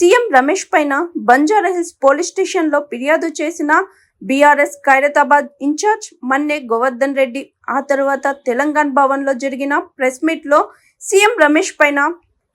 CM Ramesh పైన Banjara Hills police స్టేషన్లో ఫిర్యాదు చేసిన బీఆర్ఎస్ ఖైరతాబాద్ ఇన్ఛార్జ్ మన్నే గోవర్ధన్ రెడ్డి. ఆ తర్వాత తెలంగాణ భవన్లో జరిగిన ప్రెస్ మీట్లో సీఎం రమేష్ పైన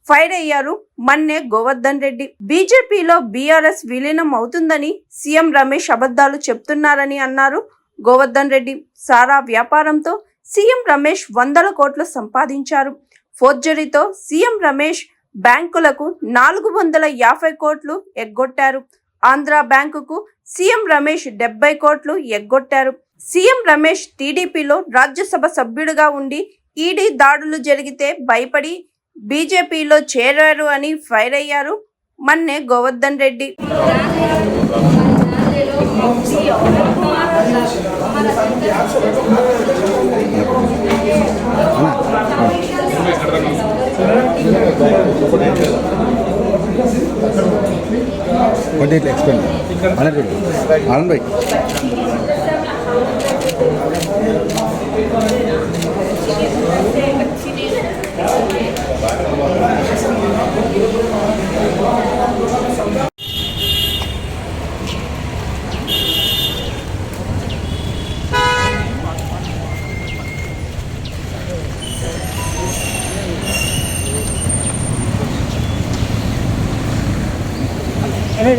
ఫైర్ అయ్యారు మన్నే గోవర్ధన్ రెడ్డి. బీజేపీలో బీఆర్ఎస్ విలీనం అవుతుందని సీఎం రమేష్ అబద్ధాలు చెప్తున్నారని అన్నారు గోవర్ధన్ రెడ్డి. సారా వ్యాపారంతో సీఎం రమేష్ వందల కోట్లు సంపాదించారు. ఫోర్జరీతో సీఎం రమేష్ బ్యాంకులకు నాలుగు వందల యాభై కోట్లు ఎగ్గొట్టారు. ఆంధ్ర బ్యాంకుకు సీఎం రమేష్ డెబ్బై కోట్లు ఎగ్గొట్టారు. సీఎం రమేష్ టీడీపీలో రాజ్యసభ సభ్యుడిగా ఉండి ఈడీ దాడులు జరిగితే భయపడి బీజేపీలో చేరారు అని ఫైర్ అయ్యారు మన్నే గోవర్ధన్ రెడ్డి. కొద్దిగా ఇట్లా explain Anand Reddy Anand bhai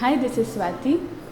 hi this is Swathi